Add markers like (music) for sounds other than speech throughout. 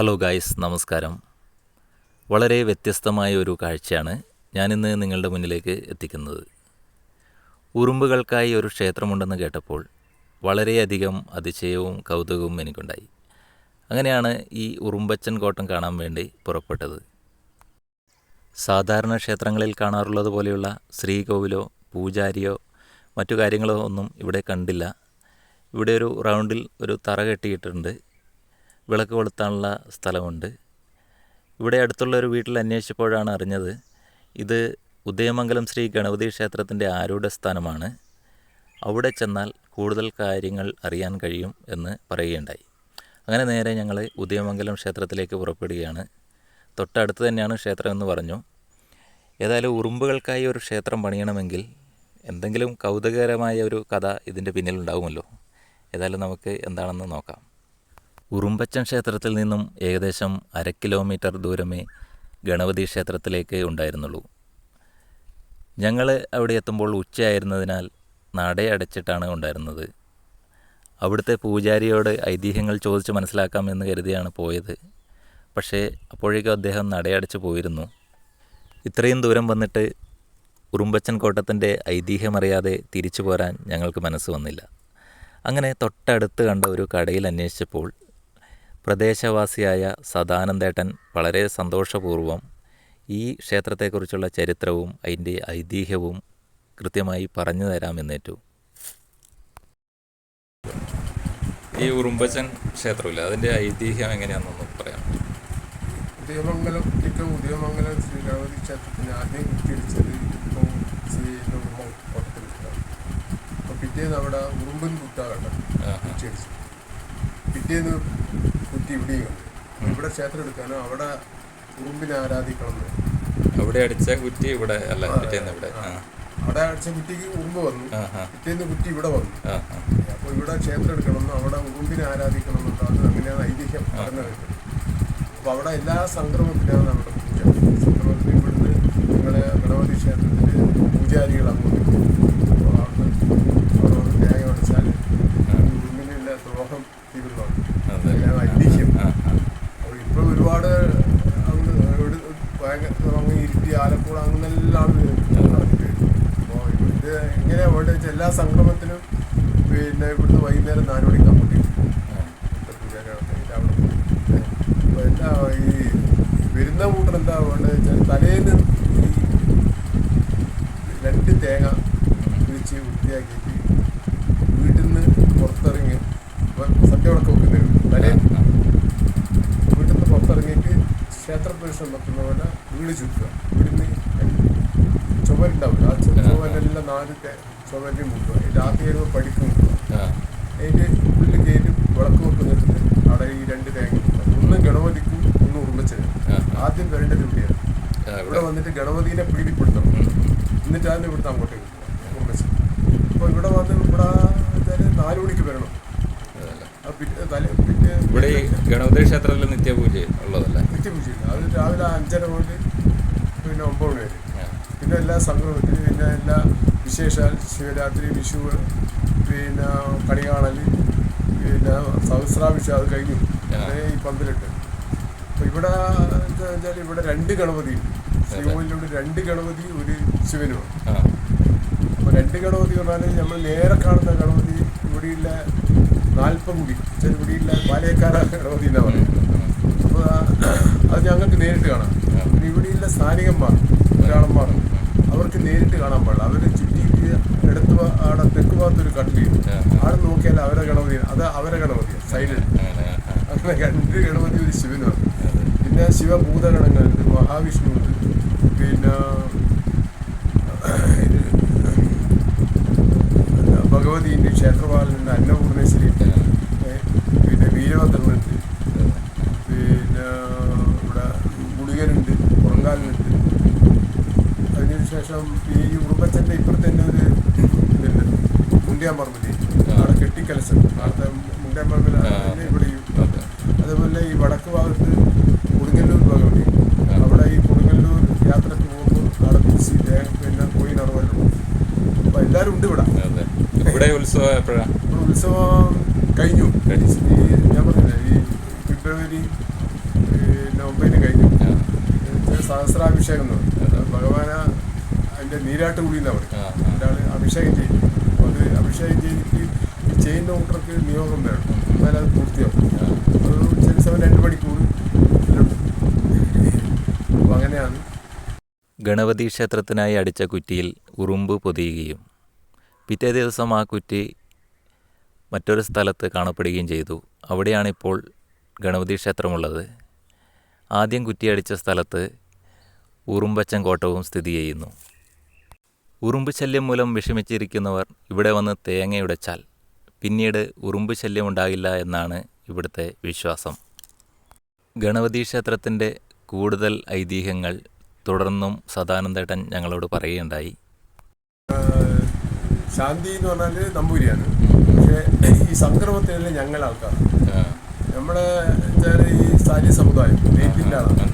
Hello guys നമസ്കാരം. വളരെ വ്യത്യസ്തമായ ഒരു കാഴ്ചയാണ് ഞാനിന്ന് നിങ്ങളുടെ മുന്നിലേക്ക് എത്തിക്കുന്നത്. ഉറുമ്പുകൾക്കായി ഒരു ക്ഷേത്രമുണ്ടെന്ന് കേട്ടപ്പോൾ വളരെയധികം അതിശയവും കൗതുകവും എനിക്കുണ്ടായി. അങ്ങനെയാണ് ഈ ഉറുമ്പച്ചൻ കോട്ടം കാണാൻ വേണ്ടി പുറപ്പെട്ടത്. സാധാരണ ക്ഷേത്രങ്ങളിൽ കാണാറുള്ളത് പോലെയുള്ള ശ്രീകോവിലോ പൂജാരിയോ മറ്റു കാര്യങ്ങളോ ഒന്നും ഇവിടെ കണ്ടില്ല. ഇവിടെ ഒരു റൗണ്ടിൽ ഒരു തറ കെട്ടിയിട്ടുണ്ട്. വിളക്ക് കൊളുത്താനുള്ള സ്ഥലമുണ്ട്. ഇവിടെ അടുത്തുള്ള ഒരു വീട്ടിൽ അന്വേഷിച്ചപ്പോഴാണ് അറിഞ്ഞത് ഇത് ഉദയമംഗലം ശ്രീ ഗണപതി ക്ഷേത്രത്തിന്റെ ആരൂഢ സ്ഥാനമാണ്. അവിടെ ചെന്നാൽ കൂടുതൽ കാര്യങ്ങൾ അറിയാൻ കഴിയും എന്ന് പറയുകയുണ്ടായി. അങ്ങനെ നേരെ ഞങ്ങൾ ഉദയമംഗലം ക്ഷേത്രത്തിലേക്ക് പുറപ്പെടുകയാണ്. തൊട്ടടുത്ത് തന്നെയാണ് ക്ഷേത്രം എന്ന് പറഞ്ഞു. ഏതായാലും ഉറുമ്പുകൾക്കായി ഒരു ക്ഷേത്രം പണിയണമെങ്കിൽ എന്തെങ്കിലും കൗതുകകരമായ ഒരു കഥ ഇതിന്റെ പിന്നിലുണ്ടാവുമല്ലോ. ഏതായാലും നമുക്ക് എന്താണെന്ന് നോക്കാം. ഉറുമ്പച്ചൻ ക്ഷേത്രത്തിൽ നിന്നും ഏകദേശം അര കിലോമീറ്റർ ദൂരമേ ഗണപതി ക്ഷേത്രത്തിലേക്ക് ഉണ്ടായിരുന്നുള്ളൂ. ഞങ്ങൾ അവിടെ എത്തുമ്പോൾ ഉച്ചയായിരുന്നതിനാൽ നട അടച്ചിട്ടാണ് ഉണ്ടായിരുന്നത്. അവിടുത്തെ പൂജാരിയോട് ഐതിഹ്യങ്ങൾ ചോദിച്ച് മനസ്സിലാക്കാമെന്ന് കരുതിയാണ് പോയത്. പക്ഷേ അപ്പോഴേക്കും അദ്ദേഹം നടയടച്ച് പോയിരുന്നു. ഇത്രയും ദൂരം വന്നിട്ട് ഉറുമ്പച്ചൻ കോട്ടത്തിന്റെ ഐതിഹ്യമറിയാതെ തിരിച്ചു പോരാൻ ഞങ്ങൾക്ക് മനസ്സ് വന്നില്ല. അങ്ങനെ തൊട്ടടുത്ത് കണ്ട ഒരു കടയിൽ അന്വേഷിച്ചപ്പോൾ പ്രദേശവാസിയായ സദാനന്ദേട്ടൻ വളരെ സന്തോഷപൂർവം ഈ ക്ഷേത്രത്തെക്കുറിച്ചുള്ള ചരിത്രവും അതിന്റെ ഐതിഹ്യവും കൃത്യമായി പറഞ്ഞു തരാമെന്നേറ്റു ഈ ഉറുമ്പച്ചൻ ക്ഷേത്രമില്ല? അതിന്റെ ഐതിഹ്യം എങ്ങനെയാണെന്നൊന്ന് പറയാം ഉദയമംഗലം ഇപ്പം ഉദയമംഗലം ശ്രീരാമതി ക്ഷേത്രത്തിന് ആദ്യം തിരിച്ചത് ഇപ്പം ശ്രീ അപ്പോൾ പിറ്റേന്ന് അവിടെ ഉറുമ്പൻ കുത്ത കണ്ടത്. പിറ്റേന്ന് കുത്തി ഇവിടെയും? ഇവിടെ ക്ഷേത്രം എടുക്കാനോ? അവിടെ ഉറുമ്പിനെ ആരാധിക്കണം അവിടെ അടിച്ച കുറ്റി ഇവിടെ അല്ല പിറ്റേന്ന് ഇവിടെ. അവിടെ അടിച്ച കുറ്റിക്ക് ഉറുമ്പ് വന്നു. പിറ്റേന്ന് കുറ്റി ഇവിടെ വന്നു. അപ്പോൾ ഇവിടെ ക്ഷേത്രം എടുക്കണമെന്നും അവിടെ ഉറുമ്പിനെ ആരാധിക്കണം എന്നുള്ളത് അങ്ങനെയാണ് ഐതിഹ്യം പറഞ്ഞത്. അപ്പോൾ അവിടെ എല്ലാ സംക്രമത്തിലാണ് നമ്മുടെ പൂജ സംക്രമത്തിൽ ഇവിടുന്ന് ഞങ്ങളെ ഗണപതി ക്ഷേത്രത്തിൽ പൂജാരികൾ അങ്ങോട്ട് പോകും അപ്പോൾ അവിടുന്ന് അവിടെ വന്ന് തേങ്ങ ഉടച്ചാൽ ഉറുമ്പിനുള്ള ദ്രോഹം തീരുന്നതാണ് അതെ അങ്ങനെയാണ് ഐതിഹ്യം ആ ആ അപ്പോൾ ഇപ്പോൾ ഒരുപാട് അങ്ങ് ഇവിടെ ഭയങ്കര അങ്ങ് ഇരുട്ടി ആലപ്പുഴ അങ്ങനെല്ലാം നടന്നിട്ട് അപ്പോൾ ഇത് എങ്ങനെ ഇവിടെ എല്ലാ സംക്രമത്തിനും പിന്നെ ഇവിടുന്ന് വൈകുന്നേരം നാല് മണിക്ക് അങ്ങോട്ട് പോകും ഇവിടുത്തെ പൂജാരി നടത്തിയിട്ട് അവിടെ പോകും എന്താ ഈ വരുന്ന കൂട്ടർ എന്താ വേണ്ടത് വെച്ചാൽ തലേന്ന് ഈ രണ്ട് തേങ്ങ പിടിച്ച് വൃത്തിയാക്കിയിട്ട് വീട്ടിൽ നിന്ന് പുറത്തിറങ്ങി സത്യവിളക്ക് വെക്കുന്നവർ തലേന്ന് വീട്ടിൽ നിന്ന് പുറത്തിറങ്ങിയിട്ട് ക്ഷേത്രപ്രവേശനം നടത്തുന്ന പോലെ വീട് ചുറ്റുക വീടിന് ചുവരുണ്ടാവില്ല. ആ ചുവരെല്ലാം നാലത്തെ ചുമരിൽ മുക്കുക രാത്രി വരുമ്പോൾ പഠിക്കും മുക്കുക അതിന്റെ ഉള്ളിൽ കയറ്റി വിളക്ക് വെക്കുന്നിടത്ത് അവിടെ ഈ രണ്ട് തേങ്ങ ഒന്ന് ഗണപതിക്കും ഒന്ന് ഉറുമ്പച്ചനും. ആദ്യം വരേണ്ടത് ഇവിടെയാണ് ഇവിടെ. വന്നിട്ട് ഗണപതിനെ പ്രീതിപ്പെടുത്തണം എന്നിട്ടാണ് ഇവിടുത്തെ അങ്ങോട്ടേക്ക് ഉറുമ്പച്ചൻ അപ്പോൾ ഇവിടെ വന്ന് ഇവിടെ നാല് മണിക്ക് വരണം. ഇവിടെ ഗണപതി ക്ഷേത്രത്തിൽ നിത്യപൂജ രാവിലെ അഞ്ചര മുതൽ പിന്നെ ഒമ്പത് മണി വരെ. പിന്നെ എല്ലാ സംഗമത്തിന് പിന്നെ എല്ലാ വിശേഷാൽ ശിവരാത്രി വിഷു പിന്നെ കണി കാണൽ പിന്നെ സഹസ്രാഭിഷേകം അത് കഴിഞ്ഞു. ഈ പന്തലിട്ട്. അപ്പോൾ ഇവിടെ എന്താ വെച്ചാൽ ഇവിടെ രണ്ട് ഗണപതി ശ്രീകോവിലൂടെ രണ്ട് ഗണപതി ഒരു ശിവനുമാണ് അപ്പോൾ രണ്ട് ഗണപതി പറഞ്ഞാൽ നമ്മൾ നേരെ കാണുന്ന ഗണപതി ഇവിടെയുള്ള നാൽപ്പം കുടി വെച്ചാൽ ഇവിടെയുള്ള പാലയക്കാര ഗണപതി എന്നാണ് പറയുന്നത്. ഞങ്ങൾക്ക് നേരിട്ട് കാണാം. പിന്നെ ഇവിടെയുള്ള സ്ഥാനികന്മാർ ഒരാളന്മാർ അവർക്ക് നേരിട്ട് കാണാൻ പാടില്ല. അവർ ചുറ്റിയിട്ട് എടുത്ത് അവിടെ തെക്ക് ഭാഗത്തൊരു കട്ടിൽ അവിടെ നോക്കിയാൽ അവരെ ഗണപതി അത് അവരെ ഗണപതി സൈഡിൽ. അങ്ങനെ രണ്ട് ഗണപതി ഒരു ശിവനാണ് പിന്നെ ശിവഭൂതഗണങ്ങളുണ്ട് മഹാവിഷ്ണു പിന്നെ ഭഗവതിന്റെ ക്ഷേത്രപാലനുണ്ട് അന്നപൂർണേശ്വരി പിന്നെ വീരഭദ്രനുണ്ട് പിന്നെ ഇവിടെ ഗുളികനുണ്ട് പുറങ്കാലനുണ്ട് അതിനുശേഷം ഈ ഉറുമ്പച്ചന്റെ ഇപ്പുറത്ത് തന്നെ ഒരു ഇതുണ്ട്. മുണ്ടിയാമ്പറമ്പിൽ അവിടെ കെട്ടിക്കലസം അവിടുത്തെ മുണ്ടിയാമ്പറമ്പിൽ അതിന്റെ ഇവിടെ അതെ. അതുപോലെ ഈ വടക്ക് ഭാഗത്ത് കൊടുങ്ങല്ലൂർ ഭാഗമുണ്ട്. അവിടെ ഈ കൊടുങ്ങല്ലൂർ യാത്രയ്ക്ക് പോകുമ്പോൾ അവിടെ കുറിച്ച് പിന്നെ പോയി നടന്നുള്ളൂ അപ്പോൾ എല്ലാവരും ഉണ്ട് ഇവിടെ. ഇവിടെ ഉത്സവം എപ്പോഴാണ് ഉത്സവം കഴിഞ്ഞു. ഈ ഞാൻ പറഞ്ഞില്ലേ ഈ ഫെബ്രുവരി നവംബറിന് കഴിഞ്ഞു. സഹസ്രാഭിഷേകം എന്ന് ഭഗവാന അതിന്റെ നീരാട്ട് കൂടി എന്നാണ് പറയും. ഒരാൾ അഭിഷേകം ചെയ്യും അപ്പോൾ അത് അഭിഷേകം ചെയ്തിട്ട് ഈ ചെയിൻ ഡോക്ടർക്ക് നിയോഗം വേണം. എന്നാലും അത് പൂർത്തിയാവും ഒരു ചില സമയം രണ്ട് മണിക്കൂർ അപ്പോൾ അങ്ങനെയാണ്. ഗണപതി ക്ഷേത്രത്തിനായി അടിച്ച കുറ്റിയിൽ ഉറുമ്പ് പൊതിയുകയും പിറ്റേ ദിവസം ആ കുറ്റി മറ്റൊരു സ്ഥലത്ത് കാണപ്പെടുകയും ചെയ്തു. അവിടെയാണിപ്പോൾ ഗണപതി ക്ഷേത്രമുള്ളത്. ആദ്യം കുറ്റിയടിച്ച സ്ഥലത്ത് ഉറുമ്പച്ചൻ കോട്ടവും സ്ഥിതി ചെയ്യുന്നു. ഉറുമ്പ് ശല്യം മൂലം വിഷമിച്ചിരിക്കുന്നവർ ഇവിടെ വന്ന് തേങ്ങയുടച്ചാൽ പിന്നീട് ഉറുമ്പ് ശല്യം ഉണ്ടാകില്ല എന്നാണ് ഇവിടുത്തെ വിശ്വാസം. ഗണപതി ക്ഷേത്രത്തിന്റെ കൂടുതൽ ഐതിഹ്യങ്ങൾ തുടർന്നും സദാനന്ദേട്ടൻ ഞങ്ങളോട് പറയുകയുണ്ടായി. ശാന്തി എന്ന് പറഞ്ഞാൽ നമ്പൂരിയാണ്. പക്ഷേ ഈ സംക്രമത്തിൽ ഞങ്ങൾ ആൾക്കാർ നമ്മുടെ വെച്ചാൽ ഈ സാരി സമുദായം നെയ്ത്തിന്റെ ആളാണ്.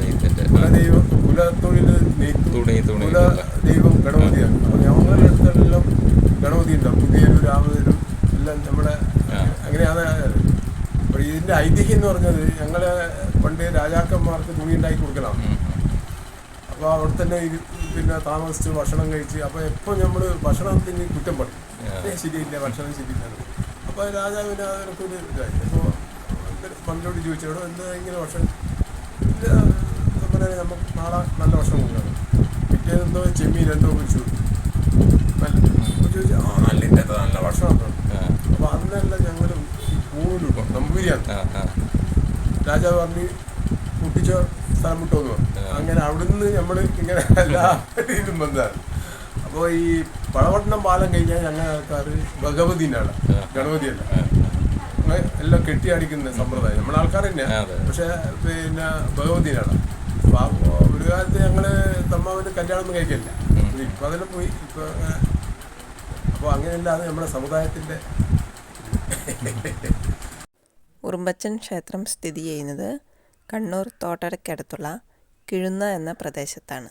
കുല ദൈവം കുലത്തൊഴിൽ നെയ്ത്ത് തുണി, തുണി കുല ദൈവം ഗണപതിയാണ്. അപ്പോൾ ഞങ്ങളുടെ അടുത്തെല്ലാം ഗണപതി ഉണ്ടാവും പുതിയൊരു രാമതൊരു എല്ലാം നമ്മുടെ അങ്ങനെയാണ്. അപ്പോൾ ഇതിന്റെ ഐതിഹ്യം എന്ന് പറഞ്ഞത് ഞങ്ങൾ പണ്ട് രാജാക്കന്മാർക്ക് തുണി ഉണ്ടാക്കി കൊടുക്കലാണ്. അപ്പോൾ അവിടെ തന്നെ പിന്നെ താമസിച്ച് ഭക്ഷണം കഴിച്ച് അപ്പോൾ എപ്പോൾ നമ്മൾ ഭക്ഷണത്തിന് കുറ്റം പറയും. ശരിയില്ല ഭക്ഷണം ശരിയില്ല. അപ്പോൾ രാജാവിന് അതിനൊക്കെ ഒരു ഇതായി. അപ്പോൾ മന്ത്രിയോട് ചോദിച്ചോടോ എന്താ ഇങ്ങനെ ഭക്ഷണം? അങ്ങനെ നമുക്ക് നാളെ നല്ല ഭക്ഷണം കൊടുക്കണം. പിറ്റേ എന്തോ ചെമ്മീൻ എന്തോ കുറിച്ചു നല്ല ചോദിച്ചു ആ നല്ല നല്ല ഭക്ഷണം അപ്പോൾ അന്നെല്ലാം ഞങ്ങൾ ഈ പൂണിലിടും നമ്പൂരിയാണ് രാജാവ് പറഞ്ഞ് കുട്ടിച്ച സ്ഥലം വിട്ടോന്ന് പറഞ്ഞു. അങ്ങനെ അവിടുന്ന് നമ്മൾ ഇങ്ങനെ (laughs) എല്ലാ രീതിയിലും വന്നതാണ്. അപ്പോൾ ഈ പഴവട്ടണം പാലം കഴിഞ്ഞാൽ ഞങ്ങൾ ആൾക്കാർ ഭഗവതിനാണ്. ഗണപതിയല്ല. എല്ലാം കെട്ടിയടിക്കുന്ന സമ്പ്രദായം. നമ്മളെ ആൾക്കാർ തന്നെയാണ് പക്ഷെ പിന്നെ ഭഗവതിനാണ്. ഒരു കാലത്ത് ഞങ്ങൾ തമ്മാവിന് കല്യാണം ഒന്നും കഴിക്കില്ല ഇപ്പൊ അതെല്ലാം പോയി. ഇപ്പോൾ അപ്പോൾ അങ്ങനെയല്ലാതെ നമ്മുടെ സമുദായത്തിന്റെ ഉറുമ്പച്ചൻ ക്ഷേത്രം സ്ഥിതി ചെയ്യുന്നത് കണ്ണൂർ തോട്ടടയ്ക്കടുത്തുള്ള കിഴുന്ന എന്ന പ്രദേശത്താണ്.